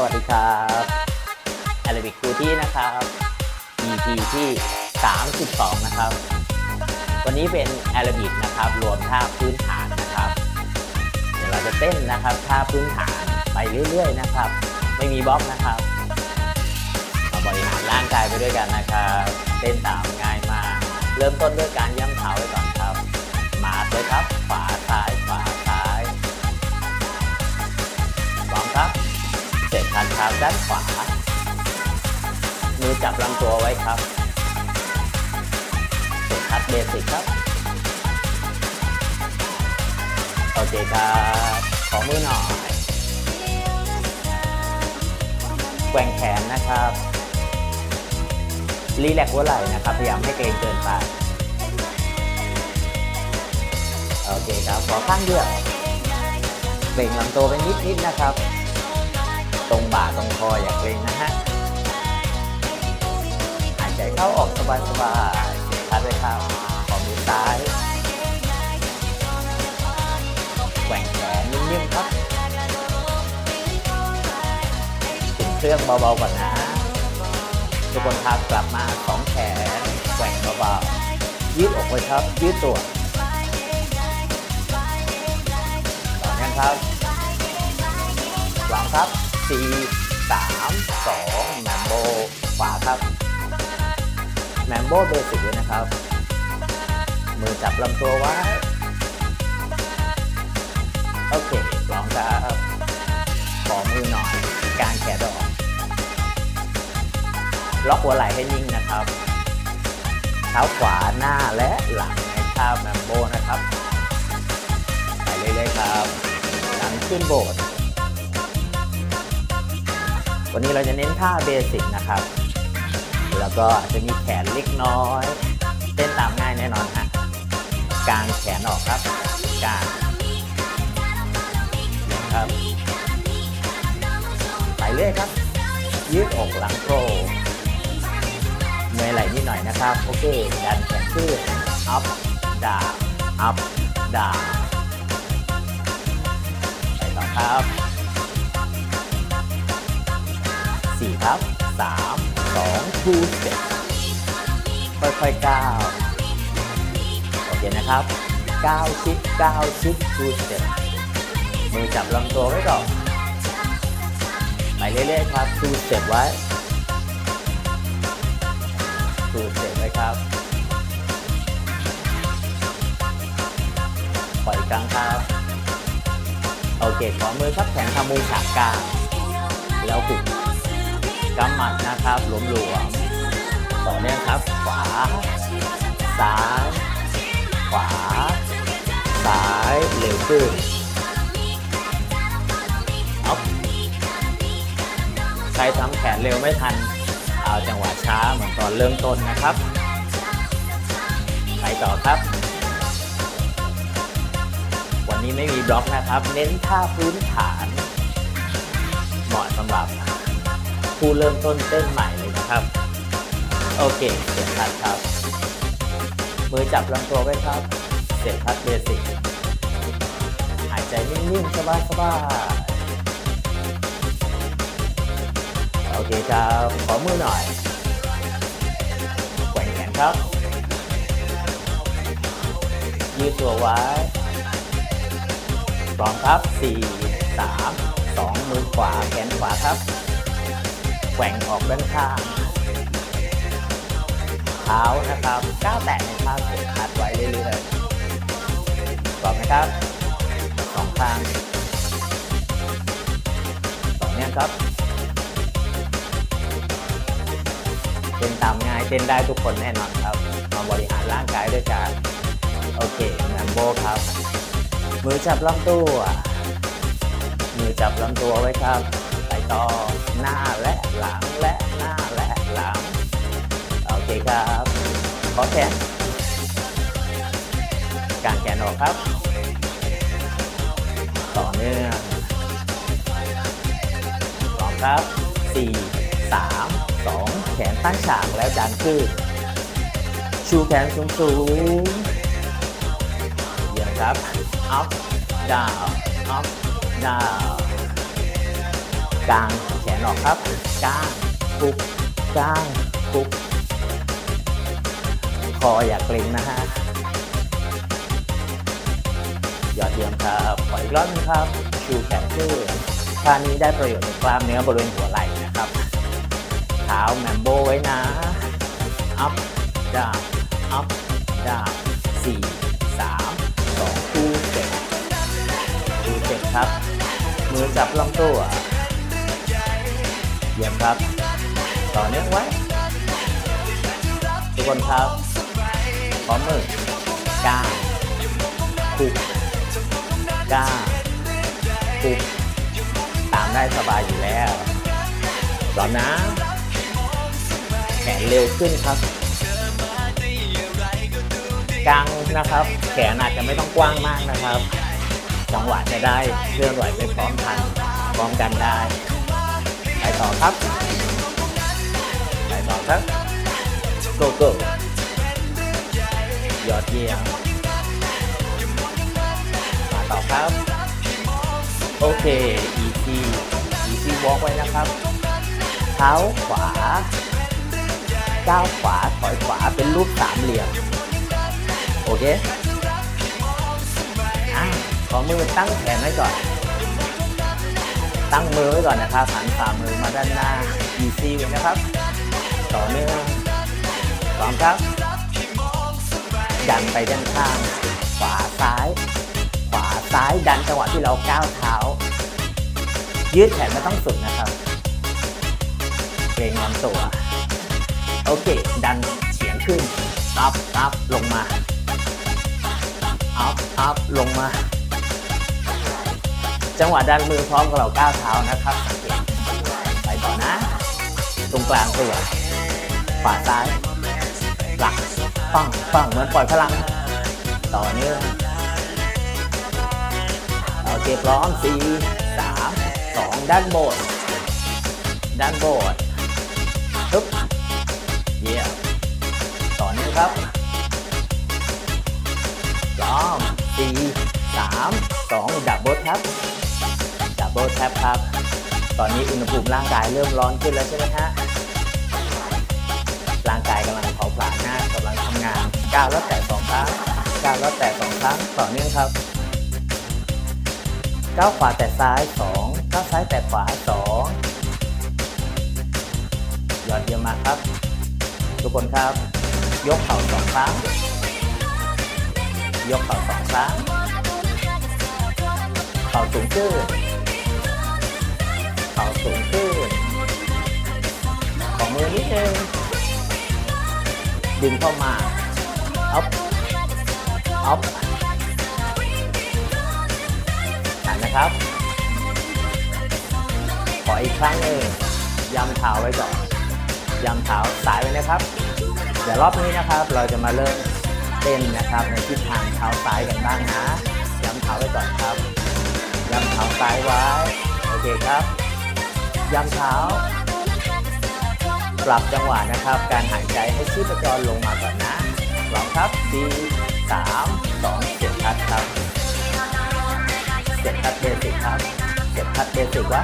สวัสดีครับแอ r รบิกคูที่นะครับ EP ที่ 32 นะครับ วันนี้เป็นแอ r รบิกนะครับรวมท่าพื้นฐานนะครับ เดี๋ยวเราจะเต้นนะครับท่าพื้นฐานไปเรื่อยๆนะครับ ไม่มีบล็อกนะครับมาบริหารร่างกายไปด้วยกันนะครับเต้นตามง่ายมาก เริ่มต้นด้วยการย่ำเท้าไว้ก่อนครับ มาเลยครับขวาซ้ายขวา เสร็จคันเท้าด้านขวา มือจับลำตัวไว้ครับสร็จคัดเบสิกครับ โอเคครับ ขอมือหน่อย แกว่งแขนนะครับ รีแลกซ์หัวไหล่นะครับ พยายามไม่เกรงเกินไป โอเคครับ ขอข้างเดียวเบ่งลำตัวไปนิดๆนะครับ เข้าออกสบายๆเสียชัดเลยครับขอมือซ้ายแกว่งแขนนิ่มๆครับถึงเครื่องเบาๆก่อนนะทุกคนครับกลับมาสองแขนแกว่งเบาๆยืดอกไว้ครับ ยืดตัวต่อยังครับวางครับ4 3 2แมมโบขวาครับ แมมโบเบสิกเลยนะครับ มือจับลำตัวไว้ โอเคลองครับขอมือหน่อยการแขนออกล็อกหัวไหล่ให้นิ่งนะครับ เท้าขวาหน้าและหลังในท่าแมมโบนะครับไปเรื่อยๆครับหลังขึ้นโบสถ์วันนี้เราจะเน้นท่าเบสิกนะครับ ก็อาจจะมีแขนเล็กน้อยเต้นตามง่ายแน่นอนฮะกางแขนออกครับกางนะครับไปเรื่อยครับยืดอกหลังโปรเมื่อยไหล่นิดหน่อยนะครับ โอเค ดันแขนขึ้น up down up down ไปต่อครับสี่ครับสาม สอง two step ค่อยๆก้าวโอเคนะครับก้าวชิดก้าวชิด two step มือจับลำตัวไว้ก่อนไปเรื่อยๆครับ two step ไว้ two step ไว้ครับปล่อยกลางครับโอเคขอมือครับแขนทำมือฉากกลางแล้วหุบ กำหมัดนะครับหลวมหลวมๆต่อเนื่องครับขวา ซ้าย ขวา ซ้ายเร็วขึ้นเอาใครทำแขนเร็วไม่ทัน เอาจังหวะช้าเหมือนตอนเริ่มต้นนะครับ ไปต่อครับ วันนี้ไม่มีบล็อกนะครับ เน้นท่าพื้นฐาน เหมาะสำหรับ ผู้เริ่มต้นเต้นใหม่เลยนะครับ โอเค เสียงพัดครับ มือจับลำตัวไว้ครับ เสียงพัดเบสิกหายใจนิ่งๆ สบายๆ โอเคครับ ขอมือหน่อยแกว่งแขนครับ ยืดตัวไว้พร้อมครับ 4 3 2 มือขวา แขนขวาครับ แกว่งออกด้านข้างเท้านะครับก้าวแตะในท่าเสียคัดไว้เรื่อยๆพร้อมนะครับสองข้างสองเนี้ยครับเต้นตามง่ายเต้นได้ทุกคนแน่นอนครับ มาบริหารร่างกายด้วยกันโอเคแมมโบครับ มือจับลำตัว มือจับลำตัวไว้ครับ ต่อหน้าและหลังและหน้าและหลัง โอเคครับ ขอแขนกางแขนออกครับ ต่อเนื่องพร้อมครับ4 3 2แขนตั้งฉากแล้วดันขึ้นชูแขนสูงสูงๆเยี่ยมครับ up down up down กางแขนออกครับกางปุกกางปุก คออย่าเกร็งนะฮะยอดเยี่ยมครับขออีกรอบนึงครับชูแขนขึ้นท่านี้ได้ประโยชน์ในกล้ามเนื้อบริเวณหัวไหล่นะครับเท้าแมมโบไว้นะ up down up down สี่สามสองคู่เจ็ดคู่เจ็ดครับ มือจับลำตัว เยี่ยมครับ ต่อเนื่องไว้ ทุกคนครับ พร้อมมือก้าวคุกก้าวคุกตามได้สบายอยู่แล้วร้อมนะแขนเร็วขึ้นครับกลางนะครับ แขนอาจจะไม่ต้องกว้างมากนะครับ จังหวะจะได้เคลื่อนไหวไปพร้อมทันพร้อมกันได้ ต่อครับ ไปต่อครับโกโก้ยอดเยี่ยมมาต่อครับ โอเค easy easy walk ไว้นะครับ เท้าขวาก้าวขวาถอยขวาเป็นรูปสามเหลี่ยม โอเคอะขอมือตั้งแขนไว้ก่อน ตั้งมือไว้ก่อนนะครับหันฝ่ามือมาด้านหน้า easy ไว้นะครับ ต่อเนื่องพร้อมครับดันไปด้านข้าง ขวาซ้าย ขวาซ้ายดันจังหวะที่เราก้าวเท้า ยืดแขนไม่ต้องสุดนะครับเกรงลำตัว โอเค ดันเฉียงขึ้นอัพอัพลงมาอัพอัพลงมา จังหวะดันมือพร้อมกับเราก้าวเท้านะครับสังเกตไปต่อนะ ตรงกลางตัวขวาซ้าย หลักปังปังเหมือนปล่อยพลัง ต่อเนื่องโอเคพร้อมสี่สามสองด้านบนด้านบนปึ๊บเยี่ยมต่อเนื่องครับพร้อมสี่สามสองดับเบิลแท็บ ดับเบิลแท็บครับ ตอนนี้อุณหภูมิร่างกายเริ่มร้อนขึ้นแล้วใช่ไหมฮะ ร่างกายกำลังเผาผลาญหน้ากำลังทำงานก้าวแล้วแตะสองครั้งก้าวแล้วแตะสองครั้งต่อเนื่องครับก้าวขวาแตะซ้ายสองก้าวซ้ายแตะขวาสองยอดเยี่ยมมากครับ ทุกคนครับ ยกเข่าสองครั้ง ยกเข่าสองครั้ง เข่าสูงขึ้น สูงขึ้น ของมือนิดนึง ดึงเข้ามาอัพอัพหันนะครับ ขออีกครั้งหนึ่งยำเท้าไว้ก่อนยำเท้าสายไว้นะครับ เดี๋ยวรอบนี้นะครับ เราจะมาเริ่มเต้นนะครับ ในทิศทางเท้าซ้ายกันบ้างนะยำเท้าไว้ก่อนครับยำเท้าซ้ายไว้ โอเคครับ ย้ำเท้า ปรับจังหวะนะครับ การหายใจให้ชีพจรลงมาก่อนนะพร้อมครับ4 3 2เจ็ดทัดครับเจ็ดทัดเบสิกครับเจ็ดทัดเบสิกไว้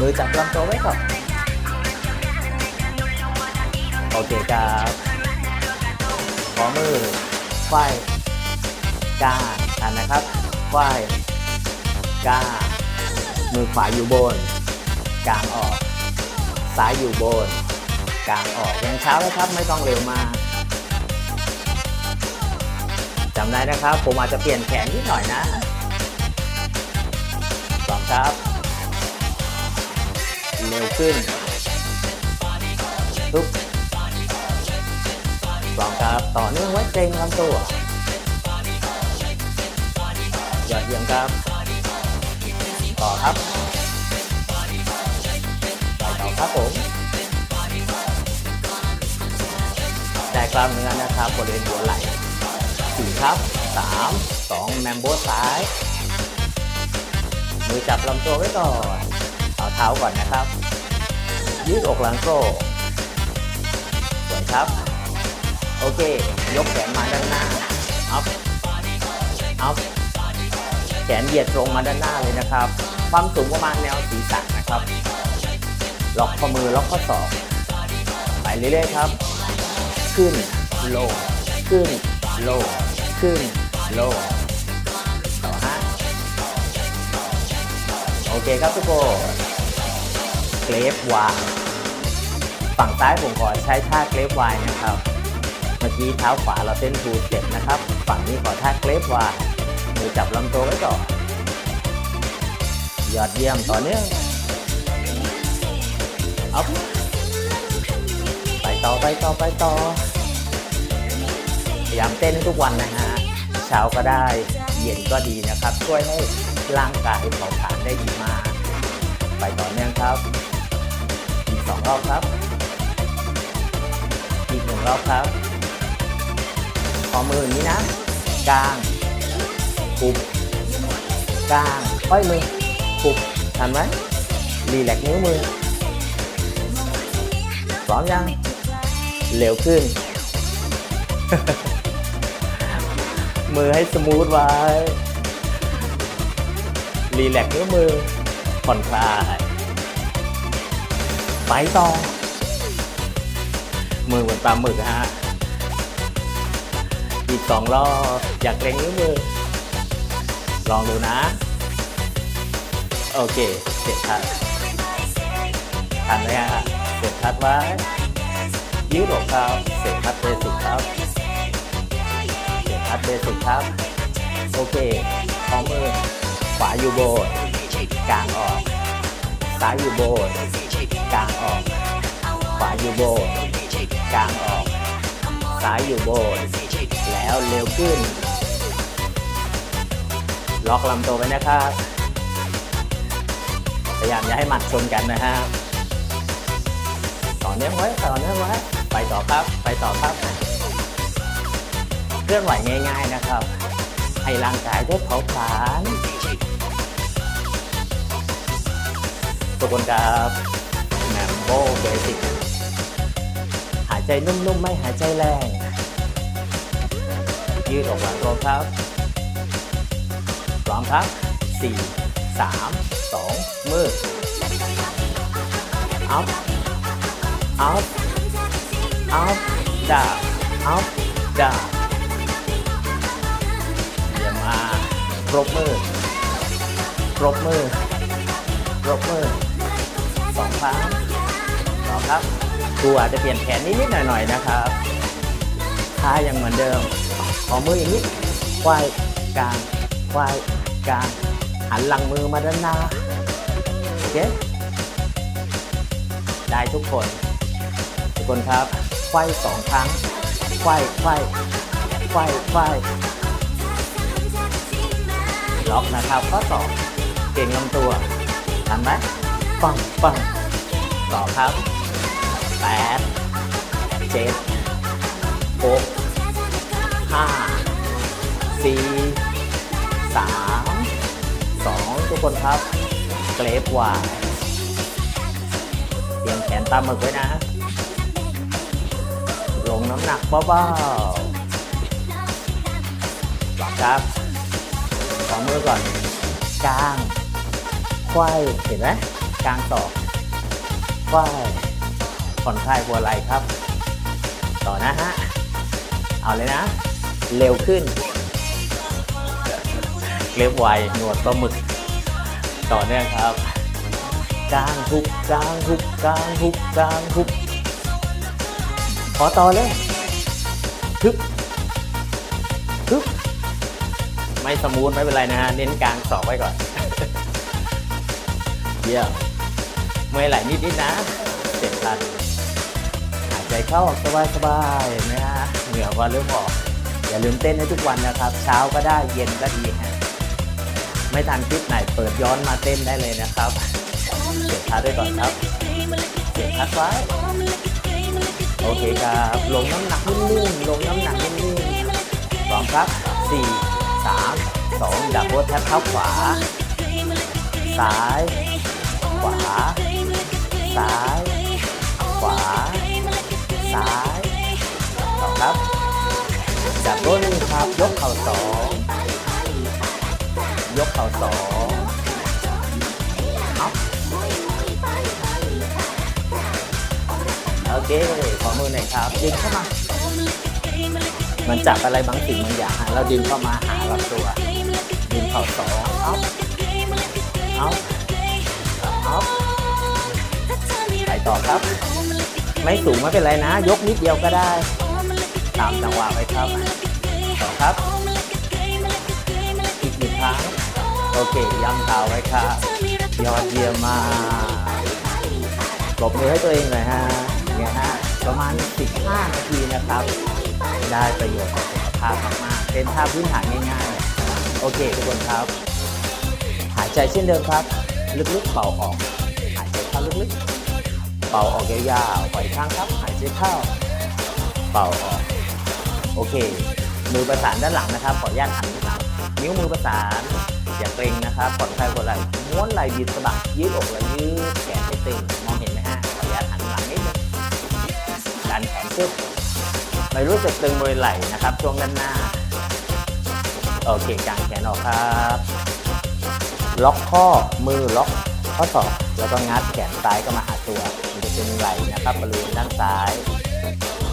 มือจับลำตัวไว้ก่อนโอเคครับขอมือไขว้กลาทันนะครับไขว้กลามือขวาอยู่บน กลางออก ซ้ายอยู่บน กลางออกยังเช้าเลยครับไม่ต้องเร็วมากจำได้นะครับ ผมอาจจะเปลี่ยนแขนนิดหน่อยนะพร้อมครับ เร็วขึ้นทุบพร้อมครับ ต่อเนื่องไว้เกรงลำตัวยอดเยี่ยมครับ ต่อครับ ครับผมได้กล้ามเนื้อนะครับบริเวณหัวไหล่สี่ครับสามสองแมมโบซ้าย มือจับลำตัวไว้ก่อนเอาเท้าก่อนนะครับ ยืดอกหลังโกรกสวยครับ โอเค ยกแขนมาด้านหน้าอัพอัพแขนเหยียดตรงมาด้านหน้าเลยนะครับ ความสูงประมาณแนวศีรษะนะครับ ล็อกข้อมือล็อกข้อศอกไปเรื่อยๆครับ ขึ้นลงขึ้นลงขึ้นลงต่อฮะโอเคครับทุกคนเกรฟวายฝั่งซ้ายผมขอใช้ท่าเกรฟวายนะครับ เมื่อกี้เท้าขวาเราเต้นทูเจ็บนะครับ ฝั่งนี้ขอท่าเกรฟวายมือจับลำตัวไว้ก่อนยอดเยี่ยมต่อเนื่อง อัพไปต่อไปต่อไปต่อ พยายามเต้นทุกวันนะฮะ เช้าก็ได้เย็นก็ดีนะครับ ช่วยให้ร่างกายเผาผลาญได้ดีมาก ไปต่อเนื่องครับ อีกสองรอบครับ อีกหนึ่งรอบครับขอมืออย่างนี้นะกลางปุบกลางค่อยมือปุบทันไหมรีแลกนิ้วมือ พร้อมยัง เร็วขึ้น มือให้สมูทไว้ รีแลกซ์นิ้วมือ ผ่อนคลาย ไปต่อ มือเหมือนปลาหมึกฮะ อีกสองรอบ อยากเล็งนิ้วมือ ลองดูนะ โอเค เสร็จทัดทันไหมฮะ ร็จทัดไว้ ยืดอกครับเสร็จทัดเบสิกครับเสร็จทัดเบสิกครับ โอเคพร้อมมือขวาอยู่โบนกลางออกซ้ายอยู่โบนกลางออก ขวาอยู่โบนกลางออก ซ้ายอยู่โบนแล้วเร็วขึ้น ล็อกลำตัวไว้นะครับ พยายามอย่าให้หมัดชนกันนะฮะต่ อเนื่องไว้ต่อเนื่องไว้ไปต่อครับ ไปต่อครับเคลื่อนไหวง่าย ๆนะครับ ให้ร่างกายได้เผาผลาญทุกคนครับแมมโบเบสิกหายใจนุ่มๆ ไม่หายใจแรง ยืดออกหลังตัวครับพร้อมครับ 4 3 2 มือ up up up down up down เยี่ยมมากปรบมือปรบมือปรบมือสองครั้งต่อครับครูอาจจะเปลี่ยนแขนนิดๆหน่อยๆนะครับท่ายังเหมือนเดิม ขอมืออย่างนี้ควายกลางควายกลางหันหลังมือมาด้านหน้าโอเคได้ทุกคน คนครับ ไขว้สองครั้ง ไขว้ไขว้ไขว้ไขว้ล็อกนะครับข้อสองเก่งลำตัวทำไหมปังปังต่อครับแปดเจ็ดหกห้าสี่สามสองทุกคนครับเกรฟวายเตรียมแขนตามมึกไว้นะ งน้ำหนักเบาๆหลับครับขอมือก่อนกลางควายเห็นไหมกลางศอกควายผ่อนคลายหัวไหล่ครับ ต่อนะฮะ เอาเลยนะ เร็วขึ้นเรียบไวหนวดปลาหมึก ต่อเนื่องครับกลางทุบกลางทุบกลางทุบกลางทุบ ขอต่อเลยทึบทึบไม่สมูทไม่เป็นไรนะฮะ เน้นกลางสอบไว้ก่อน เยี่ยมเมื่อยไหลนิดๆนะเสร็จทันหายใจเข้าออกสบายๆเห็นไหมฮะเหงื่อก็เริ่มออก อย่าลืมเต้นให้ทุกวันนะครับ เช้าก็ได้เย็นก็ดีฮะไม่ทันคลิปไหนเปิดย้อนมาเต้นได้เลยนะครับ เสียบทัดไว้ก่อนครับ เสียบทัดไว้ โอเคครับ ลงน้ำหนักนิ่มๆลงน้ำหนักนิ่มๆพร้อมครับ4 3 2ดับเบิลแท็บเท้าขวา ซ้าย ขวา ซ้าย ขวา ซ้ายต่อครับดับเบิลครับ ยกเข่าสองยกเข่าสอง เคขอมือหน่อยครับดึงเข้ามา มันจับอะไรบางสิ่งบางอย่างเราดึงเข้ามาหาลำตัว ดึงเข่าสองเอาเอาเอาไปต่อครับ ไม่สูงไม่เป็นไรนะ ยกนิดเดียวก็ได้ ตามจังหวะไปครับต่อครับ อีกหนึ่งครั้ง โอเคย้ำเท้าไว้ครับ ยอดเยี่ยมมากปรบมือให้ตัวเองหน่อยฮะ เนี่ยฮะประมาณ 15 นาทีนะครับ ได้ประโยชน์ต่อสุขภาพมากๆเป็นท่าพื้นฐานง่ายๆ โอเคทุกคนครับ หายใจเช่นเดิมครับ ลึกๆเป่าออก หายใจเข้าลึกๆ เป่าออกยาวๆปล่อยข้างครับ หายใจเข้า เป่าออก โอเค มือประสานด้านหลังนะครับ ขออนุญาตหันหลังนิ้วมือประสานอย่าเกร็งนะครับผ่อนคลายหัวไหล่ม้วนไหล่บิดสะบักยืดอกและยืดแขนให้ตึง ดันแขนขึ้นไม่รู้สึกตึงบริไหล่นะครับ ช่วงด้านหน้า โอเคกางแขนออกครับ ล็อกข้อมือล็อกข้อศอกแล้วก็งัดแขนซ้ายก็มาหาตัวมันจะเป็นไหล่นะครับบริเวณด้านซ้าย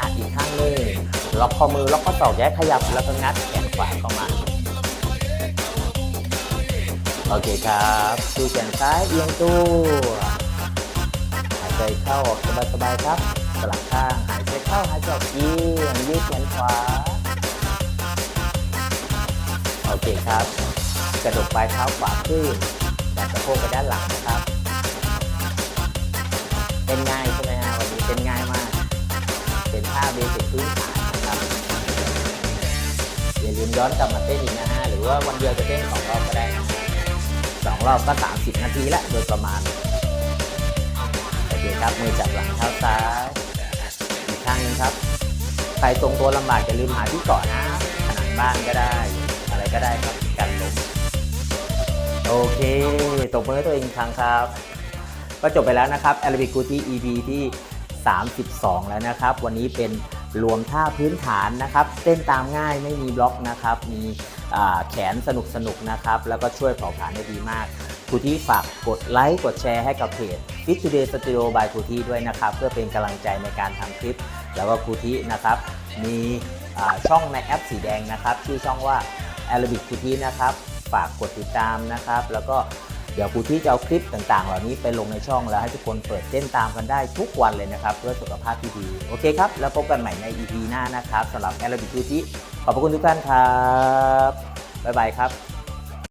อะอีกข้างหนึงล็อกข้อมือล็อกข้อศอกแยกขยับ แล้วก็งัดแขนขวาเข้ามาโอเคครับดูแขนซ้ายเอียงตัวหายใจเข้าออกสบายๆครับ สลับข้างหายใจเข้าหายใจออกเอียงยืดแขนขวา โอเคครับ กระดกปลายเท้าขวาขึ้นดันสะโพกไปด้านหลังนะครับ เป็นง่ายใช่ไหมฮะวันนี้เป็นง่ายมาก เป็นท่าเบสิกพื้นฐานนะครับอย่าลืมย้อนกลับมาเต้นอีกนะฮะหรือว่าวันเดียวจะเต้นสองรอบก็ได้สองรอบก็ 30 นาทีละโดยประมาณโอเคครับมือจับหลังเท้าซ้าย นึงครับ ใครทรงตัวลำบากอย่าลืมหาที่เกาะนะผนังบ้านก็ได้ อะไรก็ได้ครับกันลมโอเคตบมือตัวเองครั้งครับ ก็จบไปแล้วนะครับ Arabic Beauty EP ที่ 32 แล้วนะครับ วันนี้เป็นรวมท่าพื้นฐานนะครับ เต้นตามง่ายไม่มีบล็อกนะครับ มีแขนสนุกสนุกนะครับ แล้วก็ช่วยเผาผลาญได้ดีมากครูที่ฝากกดไลค์ กดแชร์ให้กับเพจ Fit Today Studio by ครูที่ด้วยนะครับ เพื่อเป็นกำลังใจในการทำคลิป แล้วก็ครูที่นะครับ มีช่องในแอปสีแดงนะครับ ชื่อช่องว่า Arabic ครูที่นะครับ ฝากกดติดตามนะครับ แล้วก็เดี๋ยวครูที่จะเอาคลิปต่างๆ เหล่านี้ไปลงในช่องแล้วให้ทุกคนเปิดเต้นตามกันได้ทุกวันเลยนะครับ เพื่อสุขภาพที่ดี โอเคครับ แล้วพบกันใหม่ใน EP หน้านะครับสำหรับ Arabic ครูที่ขอบพระคุณทุกท่านครับ บ๊ายบายครับ